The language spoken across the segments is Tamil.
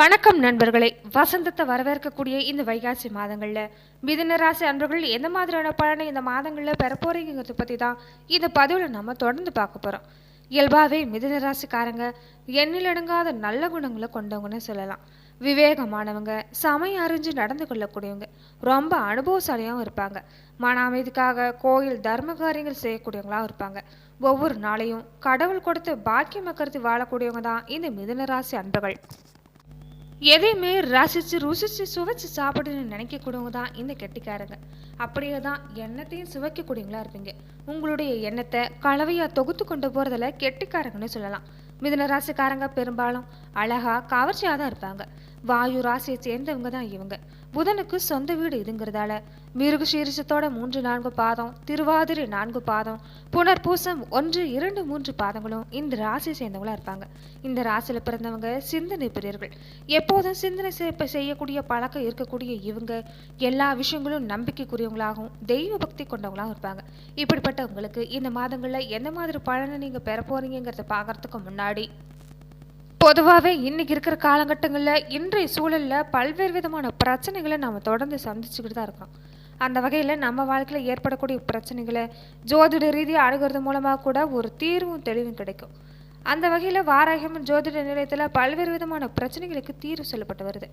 வணக்கம் நண்பர்களே. வசந்தத்தை வரவேற்கக்கூடிய இந்த வைகாசி மாதங்களில் மிதனராசி அன்பர்கள் எந்த மாதிரியான பலனை இந்த மாதங்களில் பெறப்போறீங்கிறத பற்றி தான் இந்த பதிவில் நம்ம தொடர்ந்து பார்க்க போகிறோம் இயல்பாகவே மிதனராசிக்காரங்க எண்ணிலடங்காத நல்ல குணங்களை கொண்டவங்கன்னு சொல்லலாம். விவேகமானவங்க சமயம் அறிஞ்சு நடந்து கொள்ளக்கூடியவங்க ரொம்ப அனுபவசாலியாகவும் இருப்பாங்க. மன அமைதிக்காக கோயில் தர்ம காரியங்கள் செய்யக்கூடியவங்களாகவும் இருப்பாங்க. ஒவ்வொரு நாளையும் கடவுள் கொடுத்து பாக்கியம் கருத்து வாழக்கூடியவங்க தான் இந்த மிதனராசி அன்பர்கள். எதையுமே ரசித்து ருசித்து சுவைச்சு சாப்பிடணும்னு நினைக்கக்கூடியவங்க தான் இந்த கெட்டிக்காரங்க. அப்படியே தான் எண்ணத்தையும் சுவைக்கக்கூடியவங்களா இருப்பீங்க. உங்களுடைய எண்ணத்தை கலவையாக தொகுத்து கொண்டு போகிறதுல கெட்டிக்காரங்கன்னு சொல்லலாம். மிதன ராசிக்காரங்க பெரும்பாலும் அழகா கவர்ச்சியாக தான் இருப்பாங்க. வாயு ராசியை சேர்ந்தவங்க தான் இவங்க. புதனுக்கு சொந்த வீடு இதுங்கிறதால. மிருக சீரிசத்தோட மூன்று நான்கு பாதம் திருவாதிரை நான்கு பாதம் புனர்பூசம் ஒன்று இரண்டு மூன்று பாதங்களும் இந்த ராசியை சேர்ந்தவங்களா இருப்பாங்க. இந்த ராசியில் பிறந்தவங்க சிந்தனை பிரியர்கள் எப்போதும் சிந்தனை செய்ய செய்யக்கூடிய பழக்கம் இருக்கக்கூடிய இவங்க எல்லா விஷயங்களும் நம்பிக்கைக்குரியவங்களாகவும் தெய்வ பக்தி கொண்டவங்களாகவும் இருப்பாங்க. இப்படிப்பட்டவங்களுக்கு இந்த மாதங்களில் எந்த மாதிரி பலனை நீங்கள் பெற போறீங்கிறத பார்க்கறதுக்கு முன்னாடி பொதுவாகவே இன்றைக்கி இருக்கிற காலகட்டங்களில் இன்றைய சூழலில் பல்வேறு விதமான பிரச்சனைகளை நம்ம தொடர்ந்து சந்திச்சுக்கிட்டு தான் இருக்கோம். அந்த வகையில் நம்ம வாழ்க்கையில் ஏற்படக்கூடிய பிரச்சனைகளை ஜோதிட ரீதியாக அணுகிறது மூலமாக கூட ஒரு தீர்வும் தெளிவும் கிடைக்கும். அந்த வகையில் வாராகியம்மன் ஜோதிட நிலையத்தில் பல்வேறு விதமான பிரச்சனைகளுக்கு தீர்வு சொல்லப்பட்டு வருது.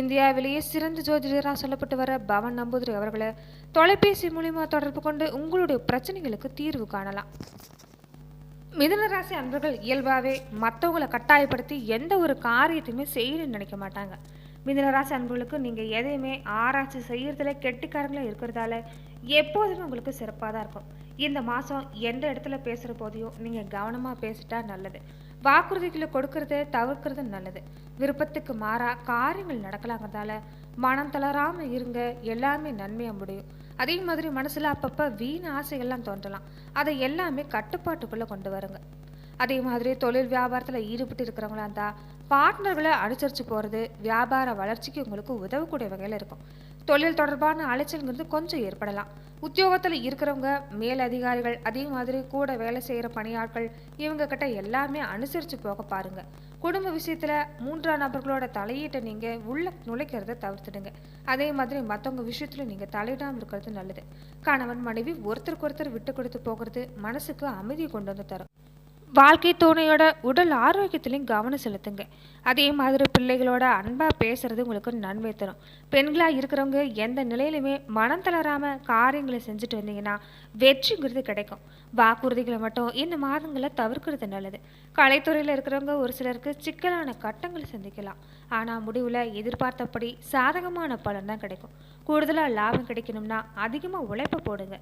இந்தியாவிலேயே சிறந்த ஜோதிடராக சொல்லப்பட்டு வர பவன் நம்பூதிரி அவர்களை தொலைபேசி மூலிமா தொடர்பு கொண்டு உங்களுடைய பிரச்சனைகளுக்கு தீர்வு காணலாம். மிதனராசி அன்பர்கள் இயல்பாகவே மற்றவங்களை கட்டாயப்படுத்தி எந்த ஒரு காரியத்தையுமே செய்யணும்னு நினைக்க மாட்டாங்க. மிதனராசி அன்புகளுக்கு அன்பர்களுக்கு நீங்கள் எதையுமே ஆராய்ச்சி செய்கிறதுல கெட்டிக்காரங்களாக இருக்கிறதால எப்போதுமே உங்களுக்கு சிறப்பாக தான் இருக்கும். இந்த மாதம் எந்த இடத்துல பேசுகிற போதையும் நீங்கள் கவனமாக பேசிட்டா நல்லது. வாக்குறுதிகளை கொடுக்கறத தவிர்க்கிறது நல்லது. விருப்பத்துக்கு மாறாக காரியங்கள் நடக்கலாங்கிறதால மனம் தளராமல் இருங்க. எல்லாமே நன்மையாக முடியும். அதே மாதிரி மனசில் அப்பப்போ வீண் ஆசைகள்லாம் தோன்றலாம். அதை எல்லாமே கட்டுப்பாட்டுக்குள்ளே கொண்டு வருங்க. அதே மாதிரி தொழில் வியாபாரத்தில் ஈடுபட்டு இருக்கிறவங்களா இருந்தால் பார்ட்னர்களை அனுசரித்து போகிறது வியாபார வளர்ச்சிக்கு உங்களுக்கு உதவக்கூடிய வகையில் இருக்கும். தொழில் தொடர்பான அலைச்சல்ங்கிறது கொஞ்சம் ஏற்படலாம். உத்தியோகத்தில் இருக்கிறவங்க மேல் அதிகாரிகள் அதே மாதிரி கூட வேலை செய்கிற பணியாட்கள் இவங்க கிட்ட எல்லாமே அனுசரித்து போக பாருங்கள் குடும்ப விஷயத்தில் மூன்றாம் நபர்களோட தலையீட்டை நீங்கள் உள்ள நுழைக்கிறத தவிர்த்துடுங்க. அதே மாதிரி மற்றவங்க விஷயத்தில் நீங்கள் தலையிடாமல் இருக்கிறது நல்லது. கணவன் மனைவி ஒருத்தருக்கு ஒருத்தர் விட்டு கொடுத்து போகிறது மனசுக்கு அமைதியை கொண்டு வந்து தரும். வாழ்க்கை துணையோட உடல் ஆரோக்கியத்திலையும் கவனம் செலுத்துங்க. அதே மாதிரி பிள்ளைகளோட அன்பாக பேசுகிறது உங்களுக்கு நன்மை தரும். பெண்களாக இருக்கிறவங்க எந்த நிலையிலுமே மனம் தளராமல் காரியங்களை செஞ்சுட்டு வந்தீங்கன்னா வெற்றிங்கிறது கிடைக்கும். வாக்குறுதிகளை மட்டும் இந்த மாதங்களை தவிர்க்கிறது நல்லது. கலைத்துறையில் இருக்கிறவங்க ஒரு சிலருக்கு சிக்கலான கட்டங்களை சந்திக்கலாம். ஆனால் முடிவில் எதிர்பார்த்தபடி சாதகமான பலன் தான் கிடைக்கும். கூடுதலாக லாபம் கிடைக்கணும்னா அதிகமாக உழைப்பை போடுங்க.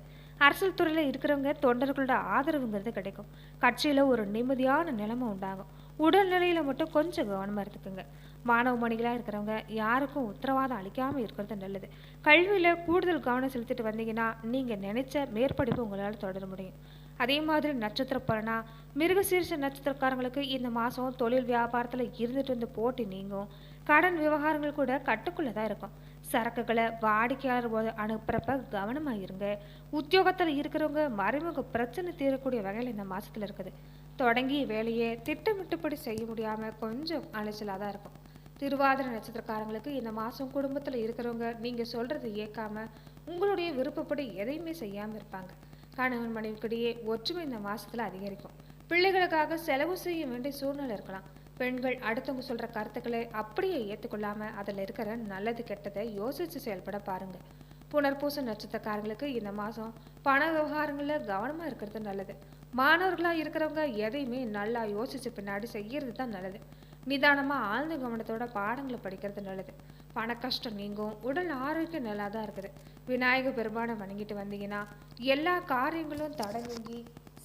அரசியல் துறையில் இருக்கிறவங்க தொண்டர்களோட ஆதரவுங்கிறது கிடைக்கும். கட்சியில் ஒரு நிம்மதியான நிலைமை உண்டாகும். உடல்நிலையில் மட்டும் கொஞ்சம் கவனமாக இருந்துக்குங்க. மாணவ மணிகளாக இருக்கிறவங்க யாருக்கும் உத்தரவாதம் அளிக்காமல் இருக்கிறது நல்லது. கல்வியில் கூடுதல் கவனம் செலுத்திட்டு வந்தீங்கன்னா நீங்கள் நினைச்ச மேற்படிப்பு உங்களால் தொடர முடியும். அதே மாதிரி நட்சத்திர பலனா மிருகசீரிச நட்சத்திரக்காரங்களுக்கு இந்த மாதம் தொழில் வியாபாரத்தில் இருந்துட்டு இருந்த போட்டி நீங்கும். கடன் விவகாரங்கள் கூட கட்டுக்குள்ளே தான் இருக்கும். சரக்குகளை வாடிக்கையாளர் போது அனுப்புறப்ப கவனமாக இருங்க. உத்தியோகத்தில் இருக்கிறவங்க மறைமுக பிரச்சனை தீரக்கூடிய வகையில் இந்த மாதத்தில் இருக்குது. தொடங்கிய வேலையை திட்டமிட்டுப்படி செய்ய முடியாமல் கொஞ்சம் அலைச்சலாக தான் இருக்கும். திருவாதிர நட்சத்திரக்காரங்களுக்கு இந்த மாதம் குடும்பத்தில் இருக்கிறவங்க நீங்கள் சொல்கிறத ஏற்காம உங்களுடைய விருப்பப்படி எதையுமே செய்யாமல் இருப்பாங்க. கணவன் மனைவிக்கிடையே ஒற்றுமை இந்த மாதத்தில் அதிகரிக்கும். பிள்ளைகளுக்காக செலவு செய்ய வேண்டிய சூழ்நிலை இருக்கலாம். பெண்கள் அடுத்தவங்க சொல்கிற கருத்துக்களை அப்படியே ஏற்றுக்கொள்ளாமல் அதில் இருக்கிற நல்லது கெட்டதை யோசித்து செயல்பட பாருங்கள் புனர்பூச நட்சத்திரக்காரங்களுக்கு இந்த மாதம் பண விவகாரங்களில் கவனமாக இருக்கிறது நல்லது. மாணவர்களாக இருக்கிறவங்க எதையுமே நல்லா யோசித்து பின்னாடி செய்கிறது தான் நல்லது. நிதானமாக ஆழ்ந்த கவனத்தோட பாடங்களை படிக்கிறது நல்லது. பண கஷ்டம் நீங்கும் உடல் ஆரோக்கியம் நல்லா தான் இருக்குது. விநாயகர் பெருமானை வணங்கிட்டு வந்தீங்கன்னா எல்லா காரியங்களும் தடங்கி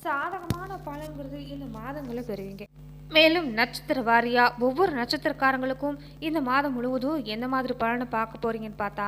சாதகமான பலன்கிறது இந்த மாதங்களை பெறுவீங்க. மேலும் நட்சத்திர வாரியா ஒவ்வொரு நட்சத்திரக்காரங்களுக்கும் இந்த மாதம் முழுவதும் எந்த மாதிரி பலனை பார்க்க போறீங்கன்னு பார்த்தா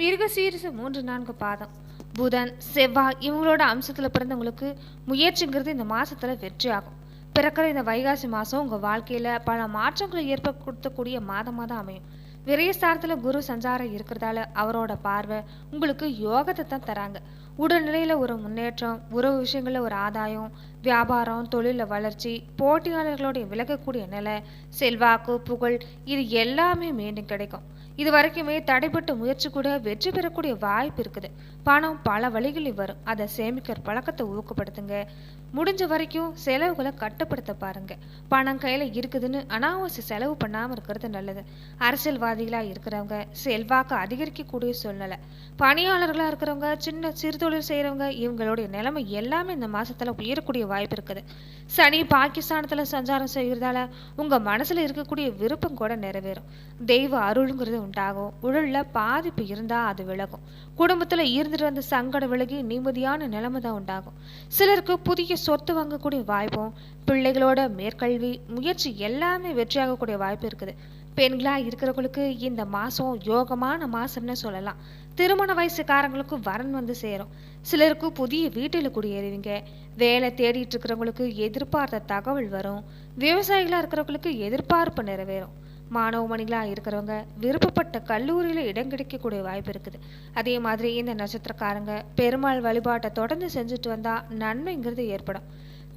மிருக சீரிசு மூன்று நான்கு பாதம். புதன் செவ்வாய் இவங்களோட அம்சத்தில் பிறந்தவங்களுக்கு முயற்சிங்கிறது இந்த மாதத்தில் வெற்றி ஆகும் பிறக்கிற இந்த வைகாசி மாதம் உங்கள் வாழ்க்கையில் பல மாற்றங்களை ஏற்படுத்தக்கூடிய மாதமாக தான் அமையும் விரயஸ்தானத்தில் குரு சஞ்சாரம் இருக்கிறதால அவரோட பார்வை உங்களுக்கு யோகத்தை தான் தராங்க. உடல்நிலையில் ஒரு முன்னேற்றம் உறவு விஷயங்களில் ஒரு ஆதாயம் வியாபாரம் தொழிலில் வளர்ச்சி போட்டியாளர்களுடைய விலகக்கூடிய நிலை செல்வாக்கு புகழ் இது எல்லாமே மீண்டும் கிடைக்கும். இது வரைக்குமே தடைப்பட்ட முயற்சி கூட வெற்றி பெறக்கூடிய வாய்ப்பு இருக்குது. பணம் பல வழிகளில் வரும். அதை சேமிக்கிற பழக்கத்தை ஊக்கப்படுத்துங்க. முடிஞ்ச வரைக்கும் செலவுகளை கட்டுப்படுத்த பாருங்க. பணம் கையில் இருக்குதுன்னு அனாவசிய செலவு பண்ணாமல் இருக்கிறது நல்லது. அரசியல்வாதிகளாக இருக்கிறவங்க செல்வாக்கு அதிகரிக்கக்கூடிய சூழ்நிலை. பணியாளர்களாக இருக்கிறவங்க சின்ன சிறுதொழில் செய்கிறவங்க இவங்களுடைய நிலைமை எல்லாமே இந்த மாதத்தில் உயரக்கூடிய வாய்ப்பு இருக்குது. சனி பாகிஸ்தானத்தில் சஞ்சாரம் செய்கிறதால உங்கள் மனசில் இருக்கக்கூடிய விருப்பம் கூட நிறைவேறும். தெய்வ அருளுங்கிறது உண்டாகும். உடலில் பாதிப்பு இருந்தால் அது விலகும். குடும்பத்தில் இருந்துட்டு வந்த சங்கடம் விலகி நிம்மதியான நிலைமை தான் உண்டாகும். சிலருக்கு புதிய சொத்து வாங்கக்கூடிய வாய்ப்பும் பிள்ளைகளோட மேற்கல்வி முயற்சி எல்லாமே வெற்றியாகக்கூடிய வாய்ப்பு இருக்குது. பெண்களாக இருக்கிறவங்களுக்கு இந்த மாதம் யோகமான மாதம்னு சொல்லலாம். திருமண வயசுக்காரங்களுக்கு வரன் வந்து சேரும். சிலருக்கு புதிய வீட்டில் குடியேறுவீங்க. வேலை தேடிட்டு இருக்கிறவங்களுக்கு எதிர்பார்த்த தகவல் வரும். விவசாயிகளாக இருக்கிறவங்களுக்கு எதிர்பார்ப்பு நிறைவேறும். மாணவ மணிகளாக இருக்கிறவங்க விருப்பப்பட்ட கல்லூரியில் இடம் கிடைக்கக்கூடிய வாய்ப்பு இருக்குது. அதே மாதிரி இந்த நட்சத்திரக்காரங்க பெருமாள் வழிபாட்டை தொடர்ந்து செஞ்சுட்டு வந்தால் நன்மைங்கிறது ஏற்படும்.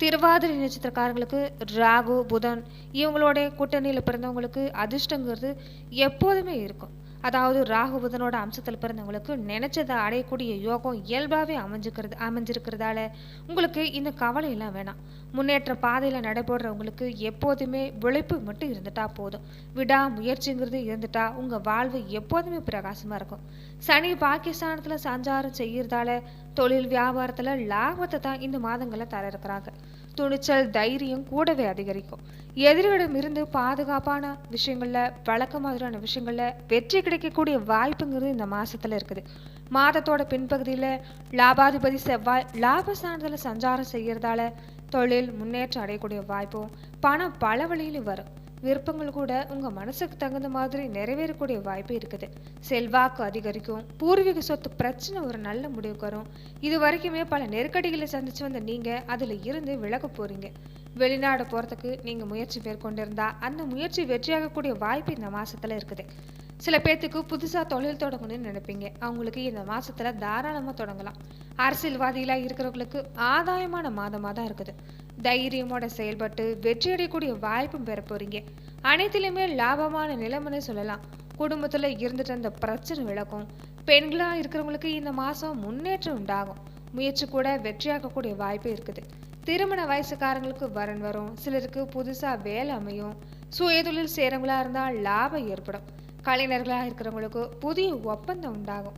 திருவாதிரை நட்சத்திரக்காரங்களுக்கு ராகு புதன் இவங்களோட கூட்டணியில் பிறந்தவங்களுக்கு அதிர்ஷ்டங்கிறது எப்போதுமே இருக்கும். அதாவது ராகு புதனோட அம்சத்தில் பிறந்தவங்களுக்கு நினைச்சதை அடையக்கூடிய யோகம் இயல்பாகவே அமைஞ்சுக்கிறது அமைஞ்சிருக்கிறதால உங்களுக்கு இந்த கவலையெல்லாம் வேணாம். முன்னேற்ற பாதையில் நடைபெறவங்களுக்கு எப்போதுமே உழைப்பு மட்டும் இருந்துட்டா போதும். விடா முயற்சிங்கிறது இருந்துட்டா உங்கள் வாழ்வு எப்போதுமே பிரகாசமாக இருக்கும். சனி பாகிஸ்தானத்தில் சஞ்சாரம் செய்யறதால தொழில் வியாபாரத்தில் லாபத்தை தான் இந்த மாதங்களில் தர இருக்கிறாங்க. துணிச்சல் தைரியம் கூடவே அதிகரிக்கும். எதிரிகளிடம் இருந்து பாதுகாப்பான விஷயங்களில் வழக்க மாதிரியான விஷயங்களில் வெற்றி கிடைக்கக்கூடிய வாய்ப்புங்கிறது இந்த மாசத்துல இருக்குது. மாதத்தோட பின்பகுதியில் லாபாதிபதி செவ்வாய் லாபஸ்தானத்தில் சஞ்சாரம் செய்யறதால தொழில் முன்னேற்றம் அடையக்கூடிய வாய்ப்பும் பணம் பல வழியிலும் வரும். விருப்பங்கள் கூட உங்க மனசுக்கு தகுந்த மாதிரி நிறைவேறக்கூடிய வாய்ப்பு இருக்குது. செல்வாக்கு அதிகரிக்கும் பூர்வீக சொத்து பிரச்சனை ஒரு நல்ல முடிவுக்கு வரும். இது வரைக்குமே பல நெருக்கடிகளை சந்திச்சு வந்த நீங்கள் அதில் இருந்து விலக போறீங்க. வெளிநாடு போகிறதுக்கு நீங்கள் முயற்சி மேற்கொண்டிருந்தா அந்த முயற்சி வெற்றியாகக்கூடிய வாய்ப்பு இந்த மாதத்தில் இருக்குது. சில பேர்த்துக்கு புதுசாக தொழில் தொடங்கணும்னு நினைப்பீங்க. அவங்களுக்கு இந்த மாதத்தில் தாராளமாக தொடங்கலாம். அரசியல்வாதிகளாக இருக்கிறவங்களுக்கு ஆதாயமான மாதமாக தான் இருக்குது. தைரியமோட செயல்பட்டு வெற்றி அடையக்கூடிய வாய்ப்பும் பெற போகிறீங்க அனைத்திலுமே லாபமான நிலைமைன்னு சொல்லலாம். குடும்பத்தில் இருந்துட்டு அந்த பிரச்சனை விளக்கும். பெண்களாக இருக்கிறவங்களுக்கு இந்த மாதம் முன்னேற்றம் உண்டாகும். முயற்சி கூட வெற்றியாகக்கூடிய வாய்ப்பு இருக்குது. திருமண வயசுக்காரங்களுக்கு வரன் வரும். சிலருக்கு புதுசா வேலை அமையும். சுயதொழில் செய்கிறவங்களா இருந்தால் லாபம் ஏற்படும். கலைஞர்களாக இருக்கிறவங்களுக்கு புதிய ஒப்பந்தம் உண்டாகும்.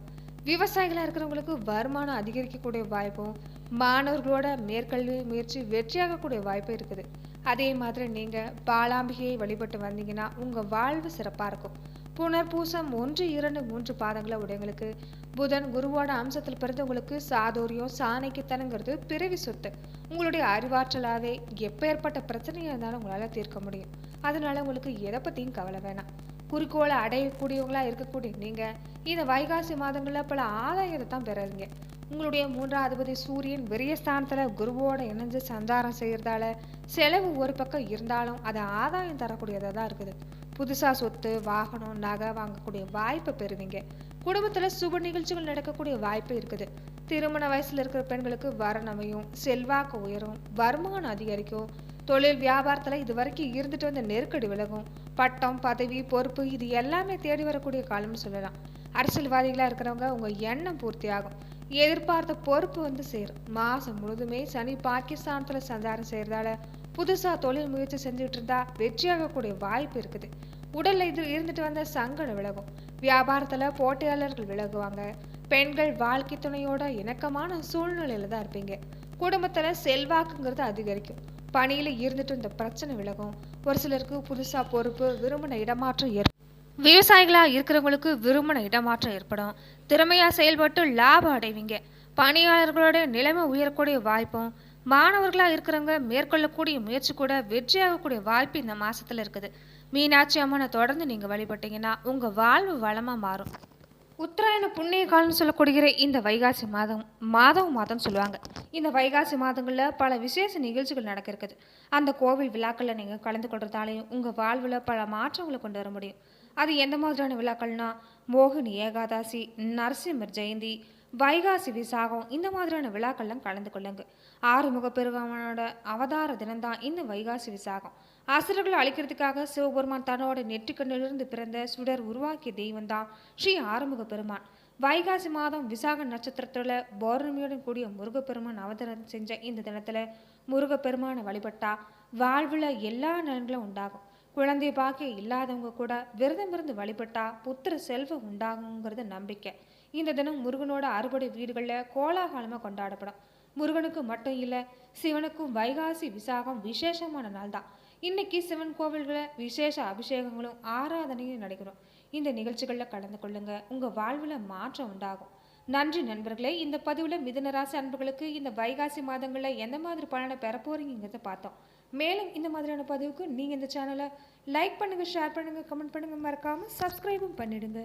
விவசாயிகளாக இருக்கிறவங்களுக்கு வருமானம் அதிகரிக்கக்கூடிய வாய்ப்பும் மாணவர்களோட மேற்கல்வி முயற்சி வெற்றியாகக்கூடிய வாய்ப்பு இருக்குது. அதே மாதிரி நீங்கள் பாலாம்பிகையை வழிபட்டு வந்தீங்கன்னா உங்கள் வாழ்வு சிறப்பாக இருக்கும். புனர்பூசம் ஒன்று இரண்டு மூன்று பாதங்களை உடையவங்களுக்கு. புதன் குருவோட அம்சத்தில் பிறந்தவங்களுக்கு சாதுரியம் சாணைக்குத்தனங்கிறது பிறவி சொத்து. உங்களுடைய அறிவாற்றலாவே எப்பேற்பட்ட பிரச்சனையாக இருந்தாலும் உங்களால் தீர்க்க முடியும். அதனால உங்களுக்கு எதை பற்றியும் கவலை வேணாம். குறிக்கோளை அடையக்கூடியவங்களா இருக்கக்கூடிய நீங்கள் இந்த வைகாசி மாதங்களில் பல ஆதாயத்தை தான் பெறறீங்க உங்களுடைய மூன்றாவதுபதி சூரியன் சூரியன் விரயஸ்தானத்தில் குருவோட இணைஞ்சு சஞ்சாரம் செய்கிறதால செலவு ஒரு பக்கம் இருந்தாலும் அது ஆதாயம் தரக்கூடியதாக தான் இருக்குது. புதுசாக சொத்து வாகனம் நகை வாங்கக்கூடிய வாய்ப்பை பெறுவீங்க. குடும்பத்தில் சுப நிகழ்ச்சிகள் நடக்கக்கூடிய வாய்ப்பு இருக்குது. திருமண வயசில் இருக்கிற பெண்களுக்கு வரணமையும் செல்வாக்கு உயரும் வருமானம் அதிகரிக்கும். தொழில் வியாபாரத்தில் இது வரைக்கும் இருந்துட்டு வந்த நெருக்கடி விலகும். பட்டம் பதவி பொறுப்பு இது எல்லாமே தேடி வரக்கூடிய காலம்னு சொல்லலாம். அரசியல்வாதிகளாக இருக்கிறவங்க உங்கள் எண்ணம் பூர்த்தியாகும். எதிர்பார்த்த பொறுப்பு வந்து சேரும். மாதம் முழுதுமே சனி பாகிஸ்தானத்தில் சஞ்சாரம் செய்கிறதால புதுசாக தொழில் முயற்சி செஞ்சுட்டு இருந்தா வெற்றியாகக்கூடிய வாய்ப்பு இருக்குது. உடலில் இது இருந்துட்டு வந்த சங்கடம் விலகும். வியாபாரத்தில் போட்டியாளர்கள் விலகுவாங்க. பெண்கள் வாழ்க்கை துணையோட இணக்கமான சூழ்நிலையில தான் இருப்பீங்க. குடும்பத்தில் செல்வாக்குங்கிறது அதிகரிக்கும். பணியில் இருந்துட்டு இந்த பிரச்சனை விலகும். ஒரு சிலருக்கு புதுசாக பொறுப்பு விரும்பின இடமாற்றம் ஏற்படும் விவசாயிகளாக இருக்கிறவங்களுக்கு விரும்பின இடமாற்றம் ஏற்படும். திறமையாக செயல்பட்டு லாபம் அடைவீங்க. பணியாளர்களோட நிலைமை உயரக்கூடிய வாய்ப்பும் மாணவர்களாக இருக்கிறவங்க மேற்கொள்ளக்கூடிய முயற்சி கூட வெற்றியாகக்கூடிய வாய்ப்பு இந்த மாதத்தில் இருக்குது. மீனாட்சி அம்மனை தொடர்ந்து நீங்கள் வழிபட்டீங்கன்னா உங்கள் வாழ்வு வளமாக மாறும். உத்தராயண புண்ணிய காலம்னு சொல்லக்கூடிய இந்த வைகாசி மாதம் மாதம் மாதம் சொல்லுவாங்க. இந்த வைகாசி மாதங்களில் பல விசேஷ நிகழ்ச்சிகள் நடக்க இருக்குது அந்த கோவில் விழாக்களில் நீங்கள் கலந்து கொள்றதாலையும் உங்கள் வாழ்வில் பல மாற்றங்களை கொண்டு வர முடியும். அது எந்த மாதிரியான விழாக்கள்னா மோகினி ஏகாதாசி நரசிம்மர் ஜெயந்தி வைகாசி விசாகம். இந்த மாதிரியான விழாக்கள்லாம் கலந்து கொள்ளுங்க. ஆறுமுக பெருமானோட அவதார தினம்தான் இந்த வைகாசி விசாகம். அசுரர்களை அழிக்கிறதுக்காக சிவபெருமான் தன்னோட நெற்றிக்கண்ணிலிருந்து பிறந்த சுடர் உருவாக்கிய தெய்வம் தான் ஸ்ரீ ஆறுமுக பெருமான். வைகாசி மாதம் விசாக நட்சத்திரத்தில் பௌர்ணமியுடன் கூடிய முருகப்பெருமான் அவதாரம் செஞ்ச இந்த தினத்தில் முருகப்பெருமானை வழிபட்டா வாழ்வில் எல்லா நலன்களும் உண்டாகும். குழந்தை பாக்கியம் இல்லாதவங்க கூட விரதம் இருந்து வழிபட்டா புத்திர செல்வம் உண்டாகுங்கிறது நம்பிக்கை. இந்த தினம் முருகனோட அறுபடை வீடுகளில் கோலாகலமாக கொண்டாடப்படும். முருகனுக்கு மட்டும் இல்லை சிவனுக்கும் வைகாசி விசாகம் விசேஷமான நாள் தான் இன்னைக்கு சிவன் கோவில்களில் விசேஷ அபிஷேகங்களும் ஆராதனையும் நடைபெறும். இந்த நிகழ்ச்சிகளில் கலந்து கொள்ளுங்க. உங்கள் வாழ்வில் மாற்றம் உண்டாகும். நன்றி நண்பர்களே இந்த பதிவில் மிதனராசி அன்புகளுக்கு அன்பர்களுக்கு இந்த வைகாசி மாதங்களில் எந்த மாதிரி பலனை பெற போகிறீங்கிறத பார்த்தோம். மேலும் இந்த மாதிரியான பதிவுக்கு நீங்கள் இந்த சேனலை லைக் பண்ணுங்கள் ஷேர் பண்ணுங்கள் கமெண்ட் பண்ணுங்கள் மறக்காமல் சப்ஸ்கிரைபும் பண்ணிடுங்க.